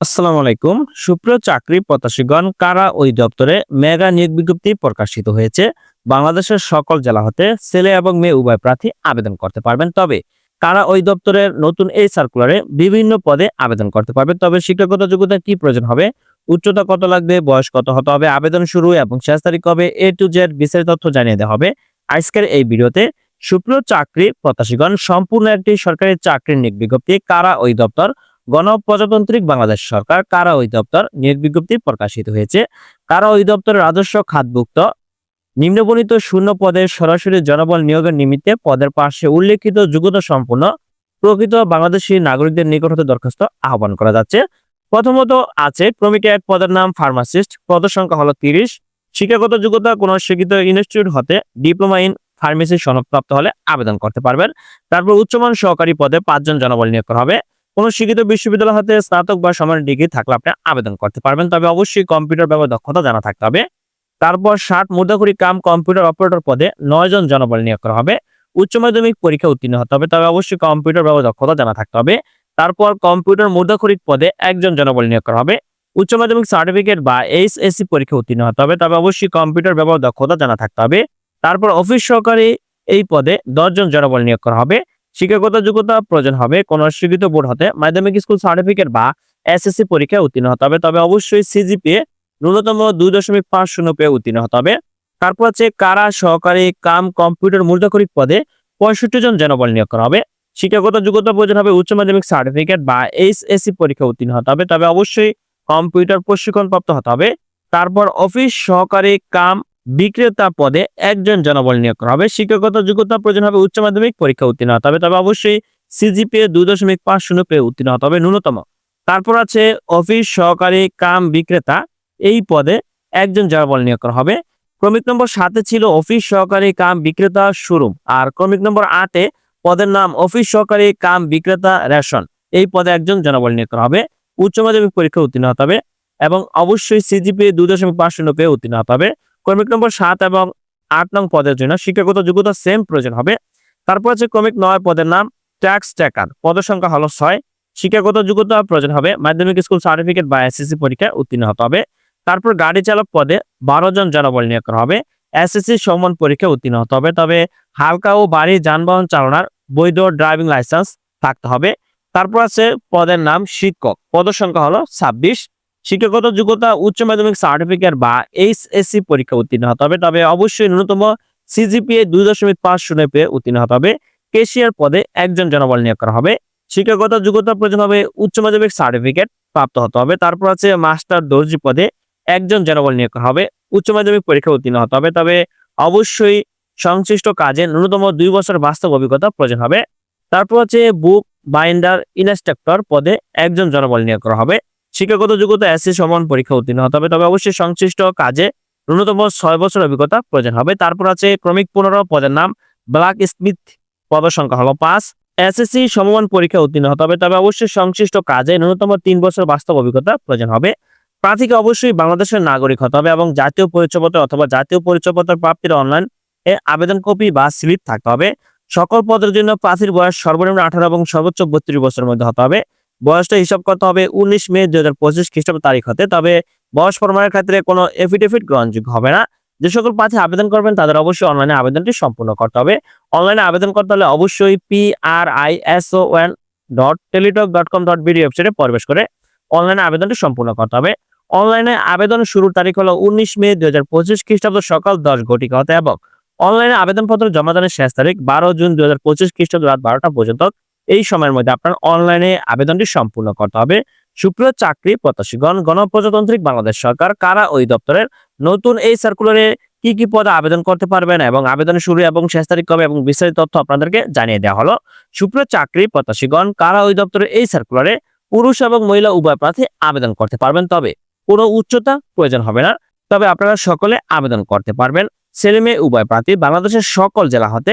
আসসালামু আলাইকুম। সুপ্রিয় চাকরি প্রত্যাশীগণ, কারা ওই দপ্তরে মেগা নিয়োগ বিজ্ঞপ্তি প্রকাশিত হয়েছে? বাংলাদেশের সকল জেলা হতে ছেলে এবং মেয়ে উভয় প্রার্থী আবেদন করতে পারবেন। তবে কারা ওই দপ্তরের নতুন এই সার্কুলারে বিভিন্ন পদে আবেদন করতে পারবেন তবে শিক্ষাগত যোগ্যতা কি প্রয়োজন হবে? উচ্চতা কত লাগবে? বয়স কত হতে হবে? আবেদন শুরু এবং শেষ তারিখ কবে? এ টু জেড বিস্তারিত তথ্য জানিয়ে দেওয়া হবে আজকের এই ভিডিওতে। সুপ্রিয় চাকরি প্রত্যাশীগণ, সম্পূর্ণ একটি সরকারি চাকরির নিয়োগ বিজ্ঞপ্তি, কারা ওই দপ্তর গণপ্রজাতান্ত্রিক বাংলাদেশ সরকার কারা অধিদপ্তর? নিয়োগ বিজ্ঞপ্তি প্রকাশিত হয়েছে। কারা অধিদপ্তরের রাজস্ব খাতভুক্ত? নিম্নবর্ণিত শূন্য পদে সরাসরি জনবল নিয়োগের নিমিত্তে পদের পাশে উল্লেখিত যোগ্যতা সম্পূর্ণ প্রকৃত বাংলাদেশী নাগরিকদের নিকট হতে দরখাস্ত আহ্বান করা যাচ্ছে। প্রথমত আছে, ক্রমিকা এক পদের নাম ফার্মাসিস্ট। পদ সংখ্যা হলো তিরিশ। শিক্ষাগত যোগ্যতা কোন শিক্ষিত ইনস্টিটিউট হতে ডিপ্লোমা ইন ফার্মেসি সনদপ্রাপ্ত হলে আবেদন করতে পারবেন। তারপর উচ্চমান সহকারী পদে পাঁচজন জনবল নিয়োগ করা হবে। কোনো শিক্ষিত বিশ্ববিদ্যালয় হতে স্নাতক বা সমান ডিগ্রি থাকলে আপনি আবেদন করতে পারবেন। তবে অবশ্যই কম্পিউটার ব্যবহার দক্ষতা জানা থাকতে হবে। তারপর ষাট মুদ্রাকুড়ি কাম কম্পিউটার অপারেটর পদে নয় জন জনবল নিয়োগ করা হবে। উচ্চ মাধ্যমিক পরীক্ষা উত্তীর্ণ হতে হবে। তবে অবশ্যই কম্পিউটার ব্যবহার দক্ষতা জানা থাকতে হবে। তারপর কম্পিউটার মুদ্রাখরিক পদে একজন জনবল নিয়োগ করা হবে। উচ্চ মাধ্যমিক সার্টিফিকেট বা এইচ এইচএসসি পরীক্ষা উত্তীর্ণ হতে হবে। তবে অবশ্যই কম্পিউটার ব্যবহার দক্ষতা জানা থাকতে হবে। তারপর অফিস সহকারী এই পদে দশজন জনবল নিয়োগ করা হবে। শিক্ষাগত যোগ্যতা প্রয়োজন হবে। কোন স্বীকৃত বোর্ড হতে মাধ্যমিক স্কুল সার্টিফিকেট বা এসএসসি পরীক্ষায় উত্তীর্ণ হতে হবে। তবে অবশ্যই সিজিপিএ ন্যূনতম দুই দশমিক পাঁচ শূন্য পেয়ে উত্তীর্ণ হতে হবে। তারপর হচ্ছে কারা সহকারী কাম কম্পিউটার মূল্যকরিক পদে পঁয়ষট্টি জন জনবল নিয়োগ করা হবে। শিক্ষাগত যোগ্যতা প্রয়োজন হবে উচ্চ মাধ্যমিক সার্টিফিকেট বা এইচএসসি পরীক্ষা উত্তীর্ণ হতে হবে। তবে অবশ্যই কম্পিউটার প্রশিক্ষণ প্রাপ্ত হতে হবে। তারপর অফিস সহকারী কাম বিক্রেতা পদে একজন জনবল নিয়োগ করা হবে। শিক্ষাগত যোগ্যতা প্রয়োজন হবে উচ্চ মাধ্যমিক পরীক্ষা উত্তীর্ণ হতে হবে। তবে অবশ্যই সিজিপিএ দুই দশমিক পাঁচ শূন্য পেয়ে উত্তীর্ণ হতে হবে ন্যূনতম। তারপর আছে অফিস সহকারী কাম বিক্রেতা। এই পদে একজন জনবল নিয়োগ করা হবে। ক্রমিক নম্বর সাতে ছিল অফিস সহকারী কাম বিক্রেতা শোরুম। আর ক্রমিক নম্বর আটে পদের নাম অফিস সহকারী কাম বিক্রেতা রেশন। এই পদে একজন জনবল নিয়োগ করা হবে। উচ্চ মাধ্যমিক পরীক্ষা উত্তীর্ণ হতে হবে এবং অবশ্যই সিজিপিএ দুই দশমিক পাঁচ শূন্য পেয়ে উত্তীর্ণ হতে হবে। ক্রমিক নম্বর সাত এবং আট নং পদের জন্য শিক্ষাগত যোগ্যতা সেম প্রয়োজন হবে। তারপর আছে ক্রমিক নয় পদের নাম ট্যাক্স ট্যাকার পদের সংখ্যা হলো ছয়। শিক্ষাগত যোগ্যতা প্রয়োজন হবে। মাধ্যমিক স্কুল সার্টিফিকেট বা এসএসসি পরীক্ষায় উত্তীর্ণ হতে হবে। তারপর গাড়ি চালক পদে বারো জন জনবল নিয়োগ করা হবে। এসএসসি সমান পরীক্ষায় উত্তীর্ণ হতে হবে। তবে হালকা ও ভারী যানবাহন চালনার বৈধ ড্রাইভিং লাইসেন্স থাকতে হবে। তারপর আছে পদের নাম শিক্ষক। পদের সংখ্যা হলো ছাব্বিশ। শিক্ষাগত যোগ্যতা, উচ্চ মাধ্যমিক সার্টিফিকেট বা এইচএসসি পরীক্ষা উত্তীর্ণ হতে হবে। তবে অবশ্যই ন্যূনতম সিজিপিএ দুই দশমিক পাঁচ শূন্য পেয়ে উত্তীর্ণ হতে হবে। কেশিয়ার পদে একজন জনবল নিয়োগ করা হবে। শিক্ষাগত যোগ্যতা প্রয়োজন হবে, উচ্চ মাধ্যমিক সার্টিফিকেট প্রাপ্ত হতে হবে। তারপর আছে মাস্টার দর্জি পদে একজন জনবল নিয়োগ করা হবে, উচ্চ মাধ্যমিক পরীক্ষা উত্তীর্ণ হতে হবে। তবে অবশ্যই সংশ্লিষ্ট কাজে ন্যূনতম দুই বছর বাস্তব অভিজ্ঞতা প্রয়োজন হবে। তারপর হচ্ছে বুক বাইন্ডার ইনস্ট্রাক্টর পদে একজন জনবল নিয়োগ করা হবে। শিক্ষাগত যোগ্যতা এসসি সমান পরীক্ষা উত্তীর্ণ হতে হবে। তবে অবশ্যই সংশ্লিষ্ট কাজে ন্যূনতম ছয় বছর অভিজ্ঞতা প্রয়োজন হবে। তারপর আছে ক্রমিক পনেরো পদের নাম, ব্ল্যাক স্মিথ পদ সংখ্যা হলো পাঁচ। এসএসসি সমমান পরীক্ষা উত্তীর্ণ হতে হবে। তবে অবশ্যই সংশ্লিষ্ট কাজে ন্যূনতম তিন বছর বাস্তব অভিজ্ঞতা প্রয়োজন হবে। প্রার্থীকে অবশ্যই বাংলাদেশের নাগরিক হতে হবে এবং জাতীয় পরিচয়পত্র অথবা জাতীয় পরিচয়পত্র প্রাপ্তির অনলাইন এ আবেদন কপি বা স্লিপ থাকতে হবে। সকল পদের জন্য প্রার্থীর বয়স সর্বনিম্ন আঠারো এবং সর্বোচ্চ বত্রিশ বছরের মধ্যে হতে হবে। বয়সটা হিসাব করতে হবে উনিশ মে দুই হাজার পঁচিশ খ্রিস্টাব্দ তারিখ হতে। তবে বয়স প্রমাণের ক্ষেত্রে কোনো এফিডেভিট গ্রহণযোগ্য হবে না। যে সকল প্রার্থী আবেদন করবেন, তাদের অবশ্যই অনলাইনে আবেদনটি সম্পূর্ণ করতে হবে। অনলাইনে আবেদন করতে হলে অবশ্যই P R I S O N dot Teletalk dot com dot BD ওয়েবসাইটে প্রবেশ করে অনলাইনে আবেদনটি সম্পূর্ণ করতে হবে। অনলাইনে আবেদন শুরুর তারিখ হলো উনিশ মে দুই হাজার পঁচিশ খ্রিস্টাব্দ সকাল দশ ঘটিকা হতে এবং অনলাইনে আবেদনপত্র জমা দানের শেষ তারিখ বারো জুন দুই হাজার পঁচিশ খ্রিস্টাব্দ রাত বারোটা পর্যন্ত। এই সময়ের মধ্যে আপনার অনলাইনে আবেদনটি সম্পূর্ণ করতে হবে। সুপ্রিয় চাকরি প্রত্যাশীগণ, গণপ্রজাতান্ত্রিক বাংলাদেশ সরকার কারা ওই দপ্তরের? নতুন এই সার্কুলারে কি কি পদে আবেদন করতে পারবেন এবং আবেদনের শুরু এবং শেষ তারিখ কবে এবং বিস্তারিত তথ্য আপনাদেরকে জানিয়ে দেওয়া হলো। সুপ্রিয় চাকরি প্রত্যাশীগণ, কারা ওই দপ্তরের এই সার্কুলারে পুরুষ এবং মহিলা উভয় প্রার্থী আবেদন করতে পারবেন? তবে কোনো উচ্চতা প্রয়োজন হবে না। তবে আপনারা সকলে আবেদন করতে পারবেন। ছেলে মেয়ে উভয় প্রার্থী বাংলাদেশের সকল জেলা হতে